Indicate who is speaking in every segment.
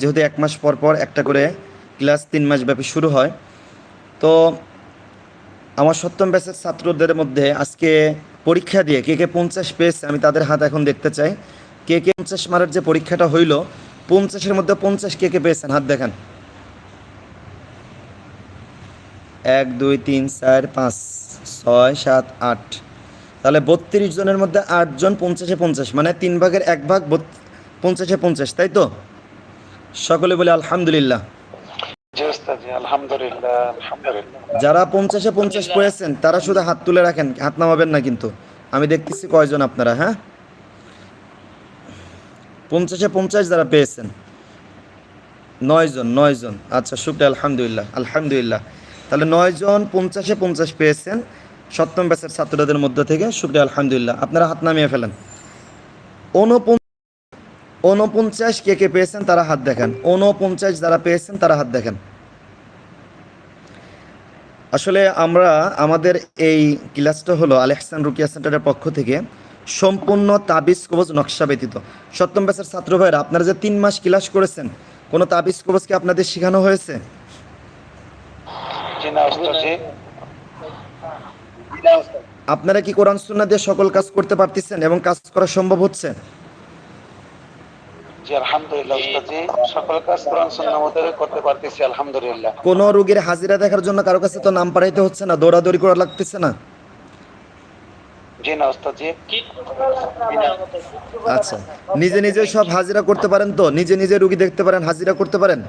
Speaker 1: যেহেতু এক মাস পর পর একটা করে ক্লাস তিন মাস ব্যাপী শুরু হয়, তো আমার সপ্তম ব্যাচের ছাত্রদের মধ্যে আজকে পরীক্ষা দিয়ে কে কে পঞ্চাশ পেয়েছে আমি তাদের হাত এখন দেখতে চাই। কে কে পঞ্চাশ মারের যে পরীক্ষাটা হইল, পঞ্চাশের মধ্যে পঞ্চাশ কে কে পেয়েছেন? হাত দেখান। এক, দুই, তিন, চার, পাঁচ, ছয়, সাত, আট। তাহলে বত্রিশ জনের মধ্যে আটজন পঞ্চাশে পঞ্চাশ মানে তিন ভাগের এক ভাগ পঞ্চাশে পঞ্চাশ, তাই তো? সকলে বলে আলহামদুলিল্লাহ। যারা পঞ্চাশে পঞ্চাশ পেয়েছেন তারা শুধু হাত তুলে রাখেন হাত নামাবেন না কিন্তু। আমি দেখতেছি কয়জন আপনারা হ্যাঁ? পঞ্চাশে পঞ্চাশ যারা পেয়েছেন নয়জন নয়জন। আচ্ছা শুক্রিয়া আলহামদুলিল্লাহ আলহামদুলিল্লাহ। তাহলে নয়জন পঞ্চাশে পঞ্চাশ পেয়েছেন সপ্তম ব্যাচের ছাত্রদের মধ্য থেকে। শুক্রিয়া আলহামদুলিল্লাহ। আপনারা হাত নামিয়ে ফেলেন। ঊনপঞ্চাশ ঊনপঞ্চাশ কে কে পেয়েছেন তারা হাত দেখেন। ঊনপঞ্চাশ যারা পেয়েছেন তারা হাত দেখেন। আসলে আমরা, আমাদের এই ক্লাসটা হলো আলেকসান রুকিয়া সেন্টারের পক্ষ থেকে সম্পূর্ণ তাবিজ কবজ নকশা ব্যতীত। সপ্তম ব্যাচের ছাত্র ভাইরা, আপনারা যে তিন মাস ক্লাস করেছেন, কোনো তাবিজ কবজ কি আপনাদের শেখানো হয়েছে? আপনারা কি কোরআন সুন্নাহ দিয়ে সকল কাজ করতে পারতেছেন এবং কাজ করা সম্ভব হচ্ছে?
Speaker 2: জি আলহামদুলিল্লাহ ওস্তাদ সকল কাজ কোরআন সুন্নাহ মতো করতে পারতেছি আলহামদুলিল্লাহ।
Speaker 1: কোনো রোগীর হাজিরা দেখার জন্য কারও কাছে তো নাম পাঠাইতে হচ্ছে না দৌড়াদৌড়ি করা লাগতেছে না?
Speaker 2: জি না ওস্তাদ
Speaker 1: আচ্ছা নিজে নিজে সব হাজিরা করতে পারেন তো? নিজে নিজে রুগী দেখতে পারেন হাজিরা করতে পারেন?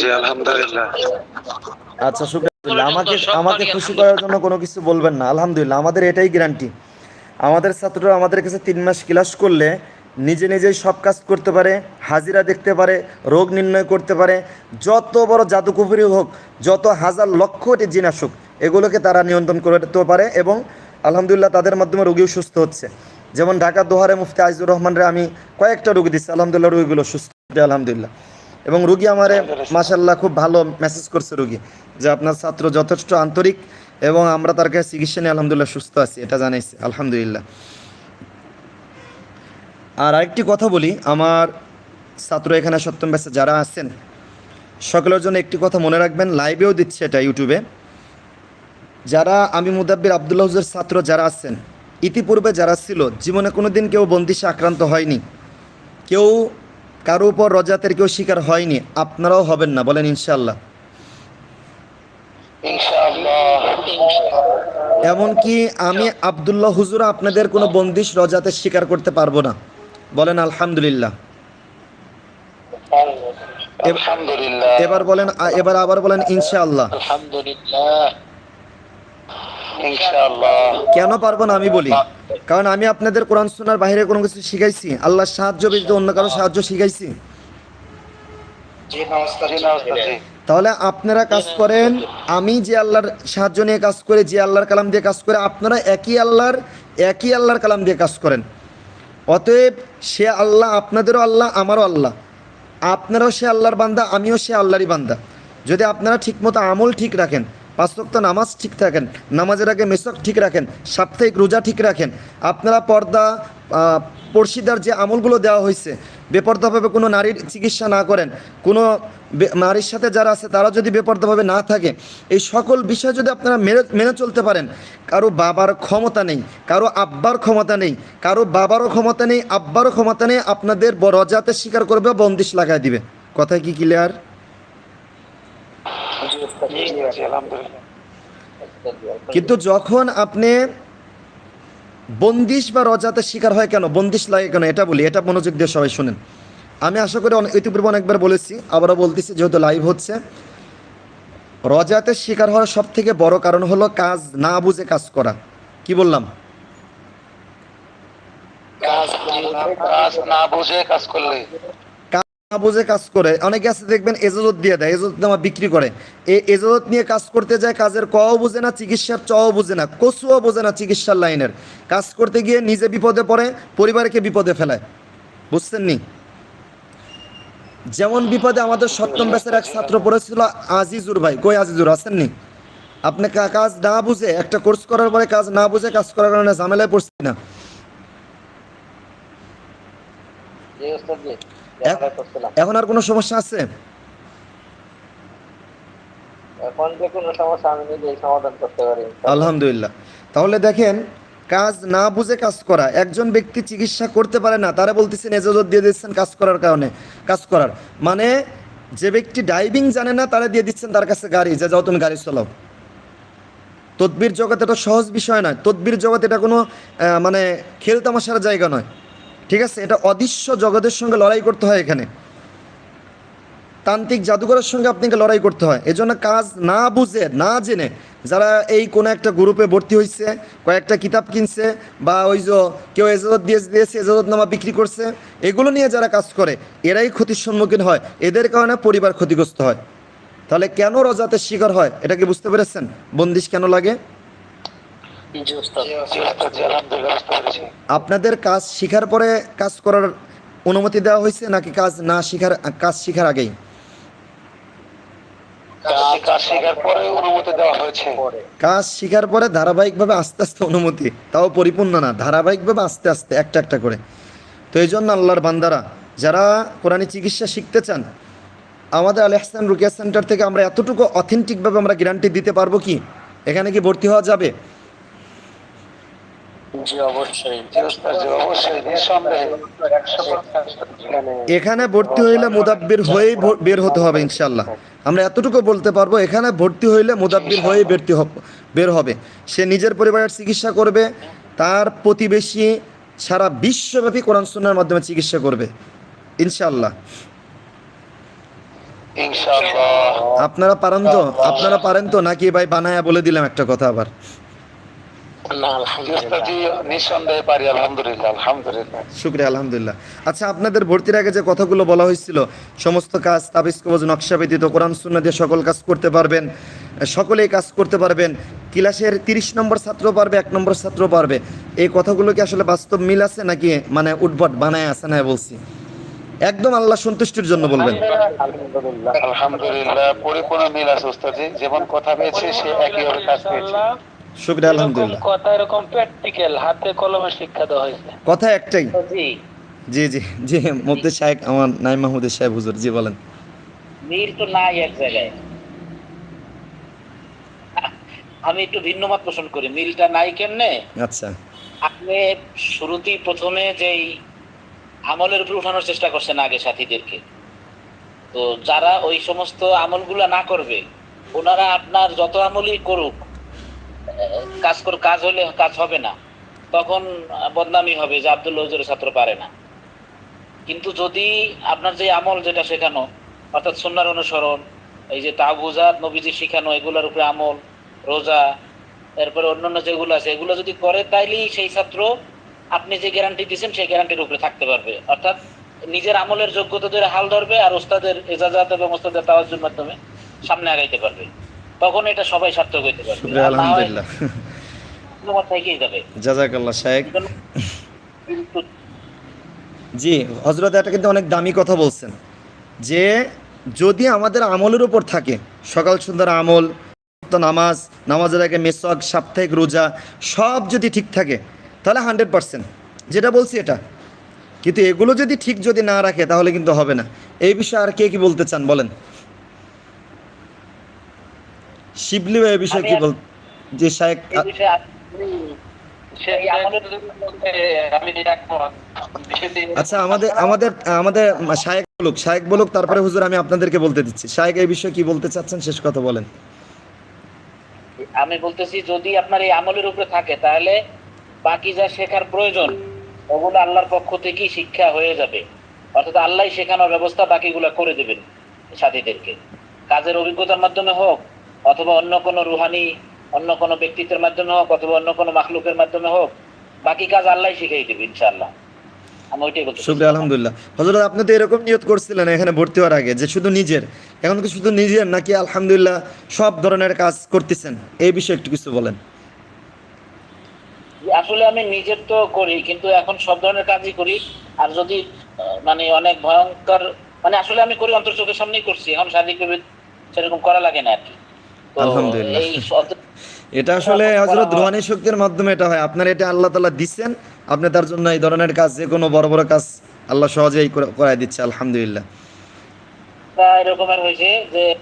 Speaker 2: জি আলহামদুলিল্লাহ।
Speaker 1: আচ্ছা শুক্রিয়া। আমাকে আমাকে খুশি করার জন্য কোনো কিছু বলবেন না আলহামদুলিল্লাহ। আমাদের এটাই গ্যারান্টি আমাদের ছাত্ররা আমাদের কাছে তিন মাস ক্লাস করলে নিজে নিজেই সব কাজ করতে পারে, হাজিরা দেখতে পারে, রোগ নির্ণয় করতে পারে। যত বড় জাদুকুফুরি হোক, যত হাজার লক্ষ কোটি জিন আসুক, এগুলোকে তারা নিয়ন্ত্রণ করতে পারে এবং আলহামদুলিল্লাহ তাদের মাধ্যমে রোগীও সুস্থ হচ্ছে। যেমন ঢাকা দোহারে মুফতি আইজুর রহমানরে আমি কয়েকটা রোগী দিচ্ছি আলহামদুলিল্লাহ রোগীগুলো সুস্থ আলহামদুলিল্লাহ। এবং রুগী আমারে মাসাল্লাহ খুব ভালো মেসেজ করছে রুগী যে আপনার ছাত্র যথেষ্ট আন্তরিক এবং আমরা তার কাছে চিকিৎসা নিয়ে আলহামদুলিল্লাহ সুস্থ আছি, এটা জানাইছি, আলহামদুলিল্লাহ। আর আরেকটি কথা বলি, আমার ছাত্র এখানে সপ্তম ব্যাচে যারা আছেন, সকলের জন্য একটি কথা মনে রাখবেন লাইভেও দিচ্ছে এটা ইউটিউবে। যারা আমি মুদাব্বির আবদুল্লাহ হুজুর ছাত্র যারা আছেন, ইতিপূর্বে যারা ছিল, জীবনে কোনো দিন কেউ বন্দিশে আক্রান্ত হয়নি। কেউ কারও উপর রজাতের কেউ শিকার হয়নি, আপনারাও হবেন না, বলেন ইনশাল্লাহ এমনকি আমি আবদুল্লাহ হুজুর আপনাদের কোনো বন্দিশ রজাতে স্বীকার করতে পারব না। বলেন আলহামদুলিল্লাহ। এবার বলেন এবার আবার বলেন ইনশাআল্লাহ। কেন পারব না আমি বলি? কারণ আমি আপনাদের কোরআন শোনার বাইরে কোনো কিছু শিখাইছি। আল্লাহর সাহায্য ব্যতীত অন্য কারও সাহায্য শিখাইছি? তাহলে আপনারা কাজ করেন, আমি যে আল্লাহর সাহায্য নিয়ে কাজ করে, যে আল্লাহর কালাম দিয়ে কাজ করে, আপনারা একই আল্লাহর একই আল্লাহর কালাম দিয়ে কাজ করেন। অতএব সে আল্লাহ আপনাদেরও আল্লাহ, আমারও আল্লাহ। আপনারাও সে আল্লাহর বান্দা, আমিও সে আল্লাহরই বান্দা। যদি আপনারা ঠিকমতো আমল ঠিক রাখেন পাঁচক্ত নামাজ ঠিক থাকেন, নামাজের আগে মেসক ঠিক রাখেন, সাপ্তাহিক রোজা ঠিক রাখেন, আপনারা পর্দা পড়শিদার যে আমলগুলো দেওয়া হয়েছে, বেপর্দাভাবে কোনো নারীর চিকিৎসা না করেন, কোনো নারীর সাথে যারা আছে, তারা যদি বেপর্দাভাবে না থাকে, এই সকল বিষয় যদি আপনারা মেনে মেনে চলতে পারেন, কারও বাবার ক্ষমতা নেই, কারও আব্বার ক্ষমতা নেই, কারও বাবারও ক্ষমতা নেই, আব্বারও ক্ষমতা নেই, আপনাদের বড় জাতে স্বীকার করবে, বন্দিশ লাগাই দিবে। কথা কি ক্লিয়ার কিন্তু যখন আপনি বন্দিশ বা রজাতে শিকার হয় কেন? বন্দিশ লাগে কেন? এটা বলি, এটা মনোযোগ দিয়ে সবাই শুনেন। আমি আশা করি অনেক ইতিপূর্বে অনেকবার বলেছি আবারও বলতেছি যেহেতু লাইভ হচ্ছে। রজাতে শিকার হওয়ার সব থেকে বড় কারণ হলো কাজ না বুঝে কাজ করা। কি বললাম?
Speaker 2: না বুঝে কাজ করলে।
Speaker 1: কাজ না বুঝে কাজ করে। অনেকে আছে দেখবেন এজাজত দিয়ে দেয় এজাজত নামা বিক্রি করে। এই এজাজত নিয়ে কাজ করতে যায় কাজের কও বুঝে না চিকিৎসার চও বুঝে না কচুও বোঝে না চিকিৎসার লাইনের। কাজ করতে গিয়ে নিজে বিপদে পড়ে পরিবারকে বিপদে ফেলায়। বুঝছেন নি যেমন বিপদে আমাদের সপ্তম ব্যাচের এক ছাত্র পড়েছিল আজিজুর ভাই। কই আজিজুর আছেন নি আপনি কাজ না বুঝে একটা কোর্স করার পরে কাজ না বুঝে কাজ করার কারণে ঝামেলায় পড়ছি না এখন আর কোনো সমস্যা আছে?
Speaker 3: এখন যে কোনো সমস্যা আমি নিজেই সমাধান করতে পারি।
Speaker 1: আলহামদুলিল্লাহ। তাহলে দেখেন কাজ না বুঝে কাজ করা। একজন ব্যক্তি চিকিৎসা করতে পারে না, তারা বলতেছেন এজাজত দিয়ে দিচ্ছেন কাজ করার কারণে, কাজ করার। মানে যে ব্যক্তি ড্রাইভিং জানে না, তারা দিয়ে দিচ্ছেন তার কাছে গাড়ি, যে যাও তুমি গাড়ি চালাও। তদবির জগতে এটা সহজ বিষয় নয়। তদবির জগতে এটা কোনো মানে খেল তামাশার জায়গা নয়। ঠিক আছে? এটা অদৃশ্য জগতের সঙ্গে লড়াই করতে হয় এখানে। তান্ত্রিক জাদুঘরের সঙ্গে আপনাকে লড়াই করতে হয়। এজন্য কাজ না বুঝে না জেনে যারা এই কোনো একটা গ্রুপে ভর্তি হয়েছে কয়েকটা কিতাব কিনছে বা ওই যে কেউ এজাজত দিয়ে দিয়েছে এজাজতনামা বিক্রি করছে এগুলো নিয়ে যারা কাজ করে এরাই ক্ষতির সম্মুখীন হয়। এদের কারণে পরিবার ক্ষতিগ্রস্ত হয়। তাহলে কেন রজাতের শিকার হয়? এটা কি বুঝতে পেরেছেন? বন্দিশ কেন লাগে? আপনাদের কাজ শিখার পরে কাজ করার অনুমতি দেওয়া হয়েছে নাকি কাজ না শিখার কাজ শিখার আগেই?
Speaker 2: কাজ- শেখার পরে অনুমতি দেওয়া হয়েছে।
Speaker 1: কাজ শিখার পরে ধারাবাহিকভাবে আস্তে আস্তে অনুমতি। তাও পরিপূর্ণ না ধারাবাহিকভাবে আস্তে আস্তে একটা একটা করে। তো এই জন্য আল্লাহর বান্দারা যারা কোরআনী চিকিৎসা শিখতে চান আমাদের আল হাসান রুকিয়া সেন্টার থেকে আমরা এতটুকু অথেন্টিকভাবে আমরা গ্যারান্টি দিতে পারব কি? এখানে কি ভর্তি হওয়া যাবে?
Speaker 3: জি অবশ্যই। এখানে
Speaker 1: ভর্তি হইলে মুদাব্বির হয়েই বের হতে হবে ইনশাল্লাহ আমরা এতটুকু বলতে পারব এখানে ভর্তি হইলে মুদাব্বির হয়েই বেরতে বের হবে। সে নিজের পরিবারের চিকিৎসা করবে তার প্রতিবেশী সারা বিশ্বব্যাপী কোরআন সুন্নার মাধ্যমে চিকিৎসা করবে ইনশাল্লাহ আপনারা পারেন তো? আপনারা পারেন তো? নাকি ভাই বানায়া বলে দিলাম একটা কথা আবার
Speaker 3: না
Speaker 2: জি ওস্তাদ জি নিঃসন্দেহে পারি আলহামদুলিল্লাহ।
Speaker 1: আচ্ছা আপনাদের ভর্তির আগে যে কথাগুলো বলা হয়েছিল সমস্ত কাজ তাবিজ কবজ নকশা ব্যতীত কোরআন সুন্না দিয়ে সকল কাজ করতে পারবেন সকলেই কাজ করতে পারবেন ক্লাসের তিরিশ নম্বর ছাত্র পারবে এক নম্বর ছাত্র পারবে। এই কথাগুলো কি আসলে বাস্তব মিল আছে নাকি মানে উদ্ভট বানায় আছে না বলছি? একদম আল্লাহ সন্তুষ্টির জন্য বলবেন।
Speaker 3: আলহামদুলিল্লাহ
Speaker 2: আলহামদুলিল্লাহ পরিপূর্ণ মিল আছে ওস্তাদ যেমন কথা পেয়েছে সে একইভাবে কাজ পেয়েছে।
Speaker 1: শুক্রিয়া আলহামদুলিল্লাহ।
Speaker 4: কথা এরকম প্র্যাকটিক্যাল হাতে কলমে শিক্ষা দেওয়া হয়েছে।
Speaker 1: কথা একটাই।
Speaker 3: জি।
Speaker 1: জি জি জি মুফতি সাহেব আমার নাইম মাহমুদের সাহেব হুজুর জি বলেন।
Speaker 5: মিল তো নাই এক জায়গায়। আমি একটু ভিন্ন মত পোষণ করি। মিলটা নাই কেমনে?
Speaker 1: আচ্ছা।
Speaker 5: আপনি শুরুতেই প্রথমে যেই আমলের উপর উঠানোর চেষ্টা করছেন আগে সাথীদেরকে। তো যারা ওই সমস্ত আমলগুলা না করবে ওনারা আপনার যত আমলই করুক কাজ কর কাজ হলে কাজ হবে না। তখন বদনামি হবে যে আব্দুল হজুরের ছাত্র পারে না। কিন্তু যদি আপনার যে আমল যেটা শেখানো, অর্থাৎ সুন্নার অনুসরণ, এই যে তাবুজাত নবীজি শিখানো, এগুলোর উপরে আমল, রোজা, এরপরে অন্যান্য যেগুলো আছে, এগুলো যদি করে, তাইলেই সেই ছাত্র আপনি যে গ্যারান্টি দিচ্ছেন সেই গ্যারান্টির উপরে থাকতে পারবে। অর্থাৎ নিজের আমলের যোগ্যতা ধরে হাল ধরবে আর ওস্তাদের এজাজাত এবং ওস্তাদের তাওয়াজুর মাধ্যমে সামনে আগাইতে পারবে। তখন এটা সবাই সার্থক হইতে পারবে।
Speaker 1: শুক্রিয়া আলহামদুলিল্লাহ।
Speaker 5: তোমার থেকেই যাবে।
Speaker 1: জাজাকাল্লাহ
Speaker 5: কিন্তু
Speaker 1: জি হজরত এটা কিন্তু অনেক দামি কথা বলছেন। যে যদি আমাদের আমলের উপর থাকে সকাল সন্ধ্যার আমল নামাজ নামাজের আগে মেসক সাপ্তাহিক রোজা সব যদি ঠিক থাকে তাহলে হান্ড্রেড পার্সেন্ট। যেটা বলছি এটা। কিন্তু এগুলো যদি ঠিক যদি না রাখে তাহলে কিন্তু হবে না। এই বিষয়ে আর কে কি বলতে চান বলেন? শিবলি ভাই বিষয়ে কি বল যে শায়েক আচ্ছা আমাদের আমাদের আমাদের শায়েক বলুক শায়েক বলুক তারপরে হুজুর আমি আপনাদেরকে বলতে দিচ্ছি। শায়েক এই বিষয়ে কি বলতে চাচ্ছেন শেষ কথা বলেন।
Speaker 5: আমি বলতেছি যদি আপনার এই আমলের উপরে থাকে তাহলে বাকি যা শেখার প্রয়োজন ওগুলো আল্লাহর পক্ষ থেকেই শিক্ষা হয়ে যাবে। অর্থাৎ আল্লাহ শেখানোর ব্যবস্থা বাকিগুলো করে দেবেন সাথীদেরকে। কাজের অভিজ্ঞতার মাধ্যমে হোক অথবা অন্য কোনো রুহানি অন্য কোনো ব্যক্তিত্বের মাধ্যমে হোক অথবা অন্য কোনো মাখলুকের মাধ্যমে হোক বাকি কাজ আল্লাহ শিখিয়ে দেবে ইনশাআল্লাহ। আমি
Speaker 1: শুক্রিয়া আলহামদুলিল্লাহ। হজরত আপনি তো এরকম নিয়ত করছিলেন এখানে ভর্তি হওয়ার আগে যে শুধু নিজের। এখন কি শুধু নিজের নাকি আলহামদুলিল্লাহ সব ধরনের কাজ করতেছেন? এই বিষয়ে একটু কিছু বলেন।
Speaker 5: আসলে আমি নিজের তো করি কিন্তু এখন সব ধরনের কাজই করি। আর যদি মানে অনেক ভয়ঙ্কর মানে আসলে আমি করি অন্তর চোখের সামনেই করছি। এখন শারীরিকভাবে সেরকম করা লাগে না আর কি।
Speaker 1: আলহামদুলিল্লাহ। এটা আসলে হজরত রুহানি শক্তির মাধ্যমে এটা হয়। আপনার এটা আল্লাহ তালা দিচ্ছেন আপনি তার জন্য এই ধরনের কাজ যে কোনো বড় বড় কাজ আল্লাহ সহজেই করে- করায় দিচ্ছে আলহামদুলিল্লাহ।
Speaker 5: এরকমের হয়েছে যে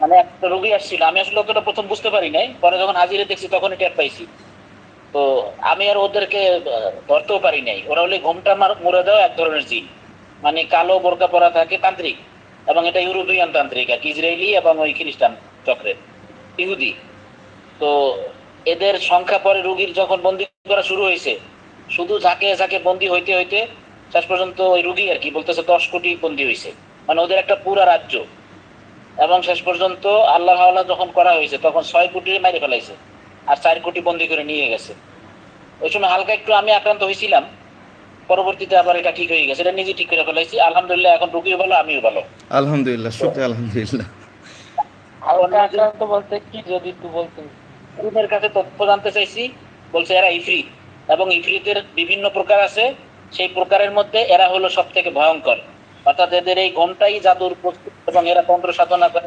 Speaker 5: মানে একটা রোগী আসছিল আমি আসলে অতটা প্রথম বুঝতে পারি নাই পরে যখন হাজিরে দেখছি তখনই টের পাইছি। তো আমি আর ওদেরকে ধরতেও পারি নাই। ওরা হলে ঘুমটা মার- মুড়ে দেওয়া এক ধরনের জিন। মানে কালো বোরকা পরা থাকে তান্ত্রিক এবং এটা ইউরোপিয়ান তান্ত্রিক আর ইসরায়েলি এবং ওই খ্রিস্টান। চক্রের, ইহুদি। তো এদের সংখ্যা পরে রুগীর যখন বন্দি করা শুরু হয়েছে, শুধু ঝাঁকে ঝাঁকে বন্দি হইতে হইতে শেষ পর্যন্ত ওই রুগী আর কি বলতেছে দশ কোটি বন্দি হয়েছে মানে ওদের একটা পুরা রাজ্য। এবং শেষ পর্যন্ত আল্লাহ হাওলা যখন করা হয়েছে, তখন ছয় কোটি মাইরে ফেলাইছে আর চার কোটি বন্দি করে নিয়ে গেছে। ওই সময় হালকা একটু আমি আক্রান্ত হয়েছিলাম পরবর্তীতে আবার এটা ঠিক হয়ে গেছে। এটা নিজে ঠিক করে ফেলাইছি। আলহামদুলিল্লাহ, এখন রুগীও ভালো, আমিও ভালো।
Speaker 1: আলহামদুলিল্লাহ আলহামদুলিল্লাহ।
Speaker 4: হালকা আক্রান্ত বলতে কি যদি বলতেন।
Speaker 5: কাছে তথ্য জানতে চাইছি বলছে এরা ইফরিত এবং ইফরিতের বিভিন্ন প্রকার আছে সেই প্রকারের মধ্যে এরা হলো সব থেকে ভয়ঙ্কর। অর্থাৎ এদের এই ঘন্টাই জাদুর প্রস্তুত এবং এরা তন্ত্র সাধনা করে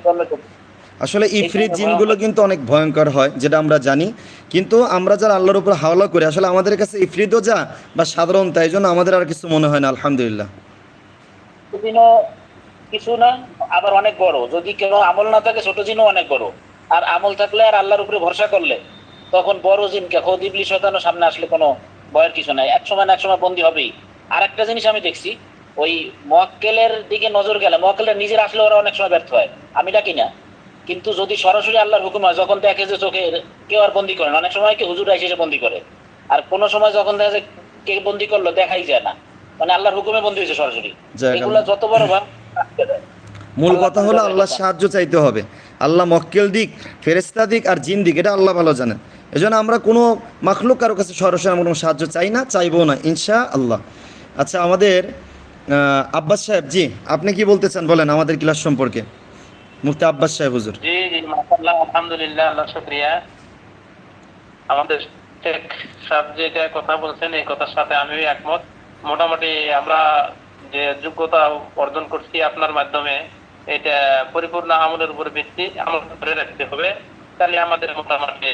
Speaker 1: আসলে ইফরিত জিনগুলো কিন্তু অনেক ভয়ঙ্কর হয় যেটা আমরা জানি। কিন্তু আমরা যারা আল্লাহর উপর হাওলা করি আসলে আমাদের কাছে ইফরিতও যা বা সাধারণ তাই জন্য আমাদের আর কিছু মনে হয় না আলহামদুলিল্লাহ।
Speaker 5: কিছু না আবার অনেক বড়। যদি কেন আমল না থাকে ছোট জিনও অনেক বড়। আর আমল থাকলে আর আল্লাহর উপরে ভরসা করলে তখন বড় জিনকে খোদ শয়তানও সামনে আসলে কোনো ভয়ের কিছু নাই। এক সময় না এক সময় বন্দী হবেই। আর একটা জিনিস আমি দেখছি ওই মক্কেলের দিকে নজর গেলে মক্কেলের নিজের আসলে ওরা অনেক সময় ব্যর্থ হয়। আমি ডাকি না। কিন্তু যদি সরাসরি আল্লাহর হুকুম হয় যখন দেখে যে চোখে কেউ আর বন্দি করে না অনেক সময় কি হুজুর এসে বন্দি করে? আর কোন সময় যখন দেখা যায় কে বন্দি করল দেখাই যায় না। মানে আল্লাহর হুকুমে বন্দি হয়েছে সরাসরি। এগুলা যত বড় ভাব দেয়।
Speaker 1: মূল কথা হলো আল্লাহ সাহায্য চাইতে হবে। আল্লাহ মক্কেল দিক ফেরেস্তা দিক আর জিন দিক, এটা আল্লাহ ভালো জানেন। এজন্য আমরা কোনো মাখলুক কারও কাছে সরাসরি আমরা কোনো সাহায্য চাই না চাইব না ইনশা আল্লাহ আচ্ছা আমাদের আব্বাস সাহেব, জি, আপনি কি বলতে চান? বলেন, আমাদের ক্লাস সম্পর্কে। মুফতি আব্বাস সাহেব, হুজুর।
Speaker 4: আলহামদুলিল্লাহ আল্লাহ শুকরিয়া। আমাদের সাহেব যেটা কথা বলছেন, এই কথার সাথে আমিও একমত। মোটামুটি আমরা যে যোগ্যতা অর্জন করছি আপনার মাধ্যমে এটা পরিপূর্ণ আমলের উপর ভিত্তি আমল করে রাখতে হবে। তাহলে আমাদের মোটামুটি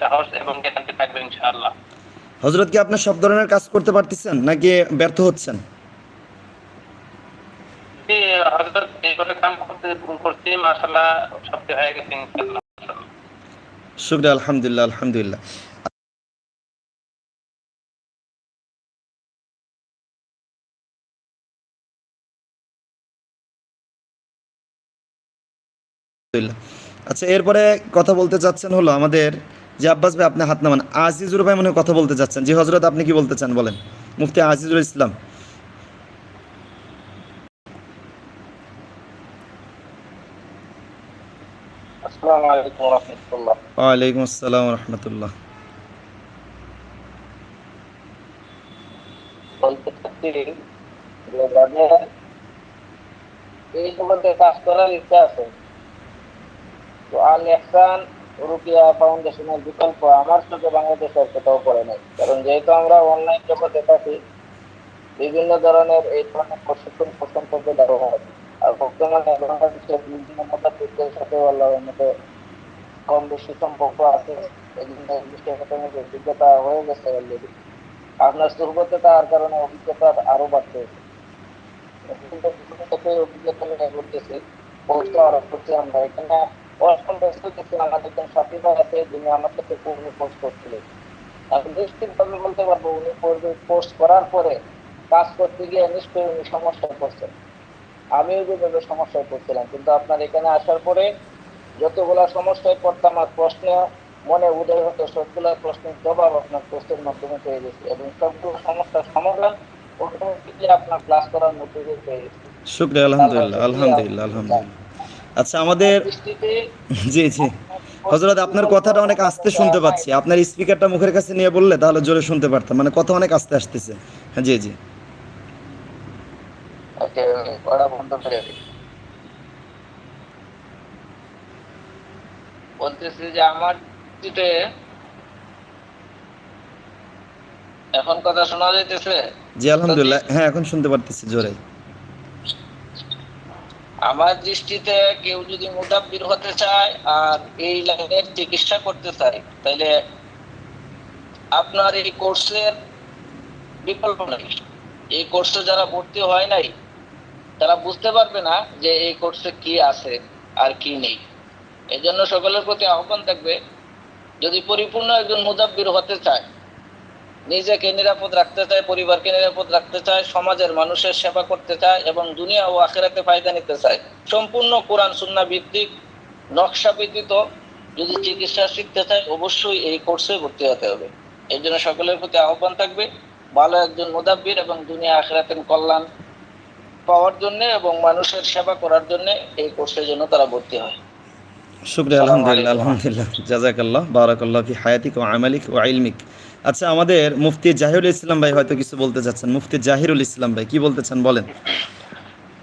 Speaker 4: সাহস এবং জ্ঞানকে থাকবে ইনশাআল্লাহ।
Speaker 1: হজরত কি আপনার সব ধরনের কাজ করতে পারতেছেন নাকি ব্যর্থ হচ্ছেন?
Speaker 4: জি হযরত এই করে কাম করতে করছি মাশাআল্লাহ সবটি হয়ে গেছে ইনশাআল্লাহ।
Speaker 1: শুক্রিয়া আলহামদুলিল্লাহ আলহামদুলিল্লাহ। আচ্ছা এরপরে কথা বলতে চাচ্ছেন হলো আমাদের যে আব্বাস ভাই আপনি হাত নামান। আজিজুর ভাই মনে কথা বলতে চাচ্ছেন। জি হজরত আপনি কি বলতে চান? বলেন। মুফতি আজিজুল ইসলাম।
Speaker 3: আসসালামু
Speaker 1: ওয়ালাইকুম আসসালাম রহমতুল্লাহ।
Speaker 3: বলতে চাচ্ছি এই সম্বন্ধে কাজ করার ইচ্ছা আছে তো আল রুকিয়া ফাউন্ডেশনের বিকল্প আমার চোখে বাংলাদেশের পড়ে কারণ যেহেতু আমরা অনলাইন জগতে থাকি, বিভিন্ন ধরনের এই ধরনের প্রশিক্ষণ আর বর্তমানে বাংলাদেশের বিভিন্ন সাথে মতো কম বেশি সম্পর্ক আছে। অভিজ্ঞতা হয়ে গেছে অলরেডি আপনার সুরবতে তার কারণে অভিজ্ঞতা আরও ক্ষেত্রে অভিজ্ঞতা নিয়ে পোস্ট আরোপ করছি আমরা এখানে যিনি আমার সাথে পোস্ট করছিলেন আমি বলতে পারব উনি পোস্ট করার পরে কাজ করতে গিয়ে নিশ্চয়ই সমস্যায় পড়ছেন আমিও যেভাবে সমস্যায় পড়ছিলাম কিন্তু আপনার এখানে আসার পরে যতগুলা সমস্যায় পড়তাম আর প্রশ্ন মনে উদয় হতো সবগুলা প্রশ্নের জবাব আপনার পোস্টের মাধ্যমে পেয়ে গেছি এবং সবগুলো সমস্যার সমাধান অটোমেটিকলি আপনার ক্লাস করার মধ্যে দিয়ে পেয়ে গেছি
Speaker 1: শুক্রিয়া আলহামদুলিল্লাহ আলহামদুলিল্লাহ আলহামদুলিল্লাহ আচ্ছা আমাদের জি জি। হজরত আপনার কথাটা অনেক আস্তে শুনতে পাচ্ছি। আপনার স্পিকারটা মুখের কাছে নিয়ে বললে তাহলে জোরে শুনতে পারতাম। মানে কথা অনেক আস্তে আসতেছে। হ্যাঁ জি জি।
Speaker 3: বলতেছি যে আমার এখন কথা শোনা যাইতেছে?
Speaker 1: জি আলহামদুলিল্লাহ। হ্যাঁ এখন শুনতে পারতেছি জোরে।
Speaker 3: আমার দৃষ্টিতে কেউ যদি মুদাব্বির হতে চায় আর এই লাইনের চিকিৎসা করতে চায়, তাহলে আপনার এই কোর্সের বিকল্প নেই। এই কোর্সে যারা ভর্তি হয় নাই, তারা বুঝতে পারবে না যে এই কোর্সে কি আছে আর কি নেই। এই জন্য সকলের প্রতি আহ্বান থাকবে, যদি পরিপূর্ণ একজন মুদাব্বির হতে চায় নিজেকে নিরাপদ রাখতে চায় পরিবারকে নিরাপদ রাখতে চায় সমাজের মানুষের সেবা করতে চায় এবং দুনিয়া ও আখেরাতে ফায়দা নিতে চায়। সম্পূর্ণ কোরআন সুন্না ভিত্তিক নকশা ব্যতীত যদি চিকিৎসা শিখতে চায় অবশ্যই এই কোর্সে ভর্তি হতে হবে। এই জন্য সকলের প্রতি আহ্বান থাকবে ভালো একজন মুদাব্বির এবং দুনিয়া আখেরাতের কল্যাণ পাওয়ার জন্য এবং মানুষের সেবা করার জন্য এই কোর্সের জন্য তারা ভর্তি হয়।
Speaker 1: শুক্রিয়া আলহামদুলিল্লাহ আলহামদুলিল্লাহ জাজাকাল্লাহ বারাকাল্লাহ ফি হায়াতিক ও আমালিক ও ইলমিক। আচ্ছা আমাদের মুফতি জাহিরুল ইসলাম ভাই হয়তো কিছু বলতে চাচ্ছেন। মুফতি জাহিরুল ইসলাম ভাই, কি বলতে চান বলেন?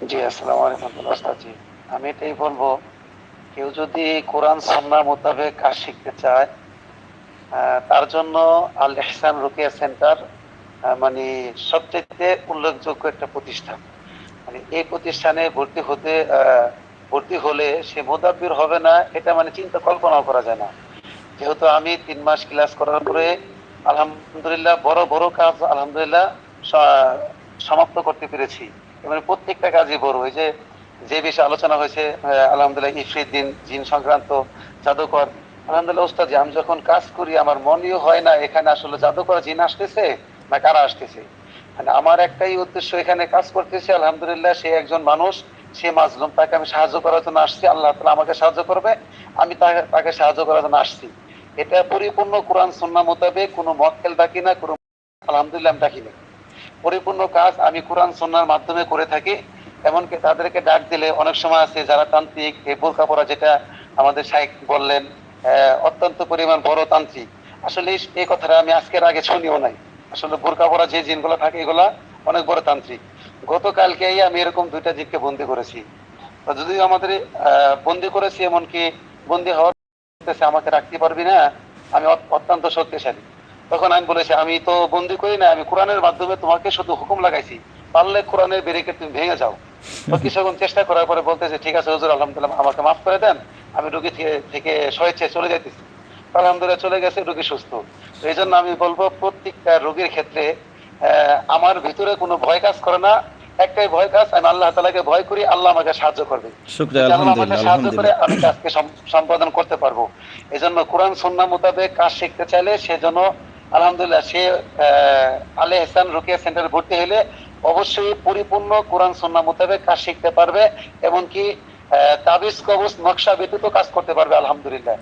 Speaker 2: জি, আসসালামু আলাইকুম ওস্তাদজি। আমি এটাই বলব, কেউ যদি কোরআন সন্না মোতাবেক কাজ শিখতে চায় তার জন্য আল ইহসান রুকিয়া সেন্টার মানে সবচেয়ে উল্লেখযোগ্য একটা প্রতিষ্ঠান। মানে এই প্রতিষ্ঠানে ভর্তি হতে ভর্তি হলে সে মোদাব্বির হবে না, এটা মানে চিন্তা কল্পনাও করা যায় না। যেহেতু আমি তিন মাস ক্লাস করার পরে আলহামদুলিল্লাহ, বড় বড় কাজ আলহামদুলিল্লাহ সমাপ্ত করতে পেরেছি। মানে প্রত্যেকটা কাজই বড়। ওই যে যে বিষয়ে আলোচনা হয়েছে আলহামদুলিল্লাহ আলহামদুলিল্লাহ ইফরিদ্দিন, জিন সংক্রান্ত জাদুকর। আলহামদুলিল্লাহ ওস্তাদ আমি যখন কাজ করি, আমার মনেও হয় না এখানে আসলে জাদুকর জিন আসতেছে না কারা আসতেছে। মানে আমার একটাই উদ্দেশ্য এখানে কাজ করতেছি, আলহামদুলিল্লাহ সে একজন মানুষ, সে মাজলুম, তাকে আমি সাহায্য করার জন্য আসছি। আল্লাহ তালা আমাকে সাহায্য করবে, আমি তাকে সাহায্য করার জন্য আসছি। এটা পরিপূর্ণ কোরআন সন্না মোতাবেক কোনো মক্কেল ডাকি না কোনো আলহামদুলিল্লাহ ডাকি না পরিপূর্ণ কাজ আমি কোরআন সন্ন্যার মাধ্যমে করে থাকি এমনকি তাদেরকে ডাক দিলে অনেক সময় আছে যারা তান্ত্রিক এই বোরকা পরা যেটা আমাদের শাইখ বললেন অত্যন্ত পরিমাণ বড় তান্ত্রিক। আসলে এই- কথাটা আমি আজকের আগে শুনিও নাই। আসলে বোরকা পরা যে জিনগুলো থাকে এগুলা অনেক বড় তান্ত্রিক। গতকালকেই আমি এরকম দুইটা জিনকে বন্দি করেছি। যদিও আমাদের আহ, বন্দি করেছি এমনকি বন্দি হওয়ার বলতেছে, আমাকে রাখতে পারবি না আমি অত্যন্ত শক্তিশালী। তখন আমি বলেছি আমি তো বন্দি করি না আমি কোরআনের মাধ্যমে তোমাকে শুধু হুকুম লাগাইছি পারলে কোরআনের ব্যারিকেড তুমি ভেঙে যাও। তো কিছুক্ষণ চেষ্টা করার পরে বলতেছে ঠিক আছে হুজুর আলহামদুলিল্লাহ আমাকে মাফ করে দেন আমি রুগী থেকে- থেকে স্বেচ্ছায় চলে যাইতেছি। আলহামদুলিল্লাহ চলে গেছে রুগী সুস্থ। এই জন্য আমি বলব প্রত্যেকটা রোগীর ক্ষেত্রে আহ, আমার ভিতরে কোনো ভয় কাজ করে না একটাই ভয় কাজ আমি আল্লাহ তালাকে ভয় করি আল্লাহ আমাকে সাহায্য করবে। আল্লাহ আমাকে সাহায্য করে আমি কাজকে সম্পাদন করতে পারব। এই জন্য কোরআন সন্না মোতাবেক কাজ শিখতে চাইলে সেজন্য আলহামদুলিল্লাহ সে আলে হাসান রুকিয়া সেন্টারে ভর্তি হলে অবশ্যই পরিপূর্ণ কোরআন সন্না মোতাবেক কাজ শিখতে পারবে এমনকি তাবিজ কবজ নকশা ব্যতীত কাজ করতে পারবে।
Speaker 1: আলহামদুলিল্লাহ।